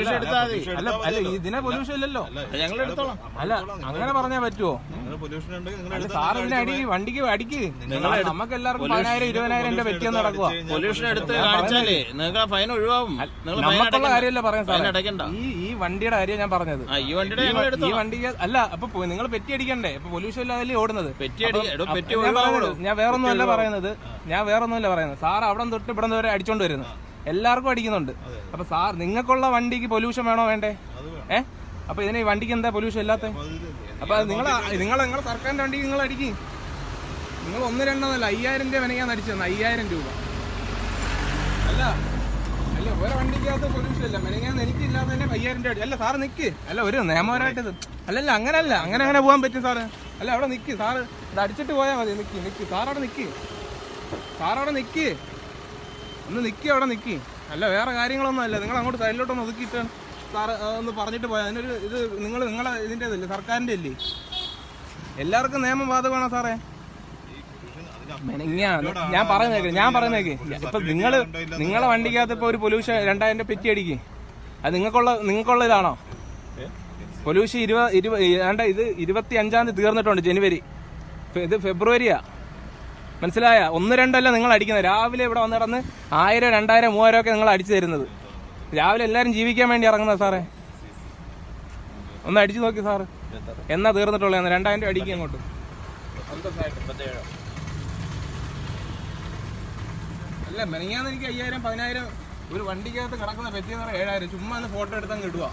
അല്ല അല്ല ഇതിനെ പൊല്യൂഷൻ ഇല്ലല്ലോ. ഞങ്ങൾ എടുത്തോളാം. അല്ല അങ്ങനെ പറഞ്ഞാ പറ്റുമോ പൊല്യൂഷൻ ഉണ്ടെങ്കിൽ നിങ്ങൾ അല്ല സാർ ഇതിനെ അടിക്ക് വണ്ടിക്ക് അടിക്ക് നമുക്ക് എല്ലാവർക്കും പതിനായിരം ഇരുപതിനായിരം രൂപ പറ്റിയെന്ന് നടക്കുക പൊല്യൂഷൻ എടുത്ത് കാണിച്ചാലേ നിങ്ങൾക്ക് ഫൈൻ ഒഴിവാകും നമുക്കുള്ള കാര്യമല്ല പറയാൻ സാറേ. അടയ്ക്കണ്ട ഈ ഈ വണ്ടിയുടെ കാര്യം ഞാൻ പറഞ്ഞത്. ആ ഈ വണ്ടിയുടെ ഈ വണ്ടിക്ക് അല്ല അപ്പൊ നിങ്ങൾ പെറ്റി അടിക്കണ്ടേ? ഇപ്പൊ പൊല്യൂഷൻ ഇല്ലാതല്ലേ ഓടുന്നത്. പറയുന്നത് ഞാൻ വേറൊന്നും അല്ല പറയുന്നത്. ഞാൻ വേറൊന്നും അല്ല പറയുന്നത്. സാർ അവിടെ തൊട്ട് ഇവിടെ വരെ അടിച്ചോണ്ട് വരുന്നത് എല്ലാവർക്കും അടിക്കുന്നുണ്ട്. അപ്പൊ സാർ നിങ്ങൾക്കുള്ള വണ്ടിക്ക് പൊല്യൂഷൻ വേണോ വേണ്ടേ? ഏഹ് അപ്പൊ ഇതിന് വണ്ടിക്ക് എന്താ പൊല്യൂഷൻ ഇല്ലാത്ത? അപ്പൊ നിങ്ങൾ നിങ്ങൾ നിങ്ങളുടെ സർക്കാരിന്റെ വണ്ടിക്ക് നിങ്ങൾ അടിക്കും. നിങ്ങൾ ഒന്ന് രണ്ടെന്നല്ല അയ്യായിരം രൂപ വിനയാന്ന് അടിച്ചത് അയ്യായിരം രൂപ. അല്ല അല്ല വേറെ വണ്ടിക്കകത്ത് പൊല്യൂഷൻ ഇല്ല. മെനങ്ങാന്ന് എനിക്ക് ഇല്ലാതെ തന്നെ അയ്യായിരം രൂപ അല്ല സാറ് നിക്ക്. അല്ല ഒരു നിയമപരമായിട്ട് ഇത് അങ്ങനെ അല്ല അങ്ങനെ അങ്ങനെ പോകാൻ പറ്റും സാറ്. അല്ല അവിടെ നിക്ക്. സാറ് ഇത് അടിച്ചിട്ട് പോയാൽ മതി. നിക്ക് നിക്ക്. സാറവിടെ നിക്ക്. സാറവിടെ നിക്ക്. ഒന്ന് നിൽക്കി അവിടെ നിൽക്കി അല്ല വേറെ കാര്യങ്ങളൊന്നും അല്ല. നിങ്ങൾ അങ്ങോട്ട് സൈഡിലോട്ടൊന്ന് ഒതുക്കിയിട്ട് സാറ് ഒന്ന് പറഞ്ഞിട്ട് പോയാൽ അതിനൊരു ഇത് നിങ്ങൾ നിങ്ങളെ ഇതിന്റെ ഇതല്ലേ സർക്കാരിന്റെ അല്ലേ? എല്ലാവർക്കും നിയമം ബാധകമാണോ സാറേ? ഞാൻ പറയുന്നേക്ക് ഞാൻ പറയുന്നേക്ക് ഇപ്പൊ നിങ്ങൾ നിങ്ങളെ വണ്ടിക്കകത്ത് ഇപ്പൊ ഒരു പൊല്യൂഷൻ രണ്ടായിരം പെറ്റി അടിക്ക്. അത് നിങ്ങൾക്കുള്ള നിങ്ങൾക്കുള്ള ഇതാണോ? പൊല്യൂഷൻ ഇരുപത് ഇരുപത് ഇത് ഇരുപത്തി അഞ്ചാം തീയതി തീർന്നിട്ടുണ്ട് ജനുവരി. ഇത് ഫെബ്രുവരിയാ. മനസ്സിലായ? ഒന്ന് രണ്ടല്ല നിങ്ങൾ അടിക്കുന്നത്. രാവിലെ ഇവിടെ വന്ന് കിടന്ന് ആയിരം രണ്ടായിരം മൂവായിരം ഒക്കെ നിങ്ങൾ അടിച്ചു തരുന്നത്. രാവിലെ എല്ലാവരും ജീവിക്കാൻ വേണ്ടി ഇറങ്ങുന്ന സാറേ. ഒന്ന് അടിച്ചു നോക്കി സാറ്. എന്നാ തീർന്നിട്ടുള്ളത്? രണ്ടായിരം രൂപ അടിക്കുക അങ്ങോട്ട്. അല്ല മെനങ്ങാന്ന് എനിക്ക് അയ്യായിരം പതിനായിരം ഒരു വണ്ടിക്കകത്ത് കിടക്കുന്ന പറ്റിയെന്ന് പറഞ്ഞാൽ ഏഴായിരം. ചുമ്മാ ഒന്ന് ഫോട്ടോ എടുത്താൽ കിട്ടുക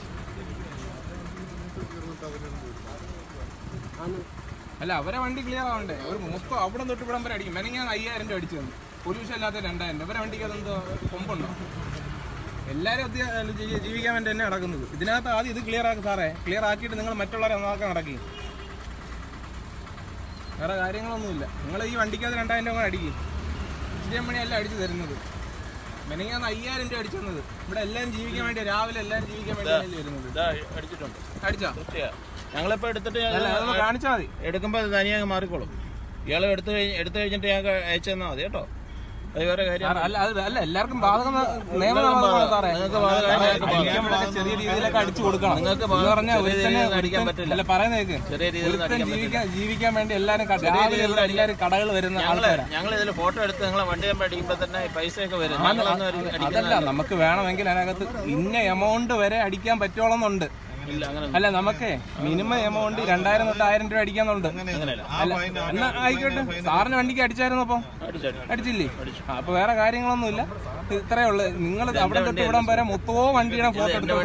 അല്ല അവരെ വണ്ടി ക്ലിയർ ആവണ്ടേ? ഒരു മൊത്തം അവിടെ തൊട്ട് ഇവിടം വരെ അടിക്കും. ഞാൻ അയ്യായിരം രൂപ അടിച്ചു തന്നു. പൊല്യൂഷൻ അല്ലാത്ത രണ്ടായിരം രൂപ. അവരെ വണ്ടിക്ക് എന്തോ കൊമ്പുണ്ടോ? എല്ലാവരും ജീവിക്കാൻ വേണ്ടി തന്നെ നടക്കുന്നത്. ഇതിനകത്ത് ആദ്യം ഇത് ക്ലിയർ ആക്കി സാറേ. ക്ലിയർ ആക്കിയിട്ട് നിങ്ങൾ മറ്റുള്ളവരെ നന്നാക്കാൻ നടക്കി. വേറെ കാര്യങ്ങളൊന്നുമില്ല. നിങ്ങൾ ഈ വണ്ടിക്കകത്ത് രണ്ടായിരം രൂപ അടിക്കും. ഇച്ചിരി മണിയല്ല അടിച്ചു തരുന്നത്. മെനങ്ങാന്ന് അയ്യായിരം രൂപ അടിച്ചു തന്നത്. ഇവിടെ എല്ലാവരും ജീവിക്കാൻ വേണ്ടി രാവിലെ എല്ലാവരും ജീവിക്കാൻ വേണ്ടി വരുന്നത്. അടിച്ചിട്ടുണ്ട്. അടിച്ചോ? ഞങ്ങളിപ്പോ എടുത്തിട്ട് കാണിച്ചാൽ മതി. എടുക്കുമ്പോ അത് തനിയെ മാറിക്കോളും. ഇയാൾ എടുത്തു കഴിഞ്ഞ് എടുത്തു കഴിഞ്ഞിട്ട് ഞങ്ങൾക്ക് അയച്ചു തന്നാൽ മതി കേട്ടോ. എല്ലാവർക്കും ബാധകം ചെറിയ രീതിയിലൊക്കെ അടിച്ചു കൊടുക്കണം. നിങ്ങൾക്ക് ജീവിക്കാൻ വേണ്ടി എല്ലാവരും കടകൾ വരുന്ന ഞങ്ങൾ ഇതിൽ ഫോട്ടോ എടുത്ത് നിങ്ങളെ വണ്ടി അടിക്കുമ്പോ തന്നെ പൈസയൊക്കെ വരും. ഞങ്ങളൊന്നും അതല്ല നമുക്ക് വേണമെങ്കിൽ അതിനകത്ത് ഇന്ന എമൗണ്ട് വരെ അടിക്കാൻ അങ്ങനെ അല്ല നമുക്ക് മിനിമം എമൗണ്ട് രണ്ടായിരം തൊട്ട് ആയിരം രൂപ അടിക്കാന്നുണ്ട്. എന്നാ ആയിക്കോട്ടെ. സാറിന് വണ്ടിക്ക് അടിച്ചായിരുന്നു അപ്പൊ? അടിച്ചില്ലേ? അപ്പൊ വേറെ കാര്യങ്ങളൊന്നും ഇല്ല ഇത്രയേ ഉള്ളു. നിങ്ങൾ അവിടെ തൊട്ട് ഇവിടം വരെ മൊത്തമോ വണ്ടിയുടെ ഫോട്ടോ എടുത്തു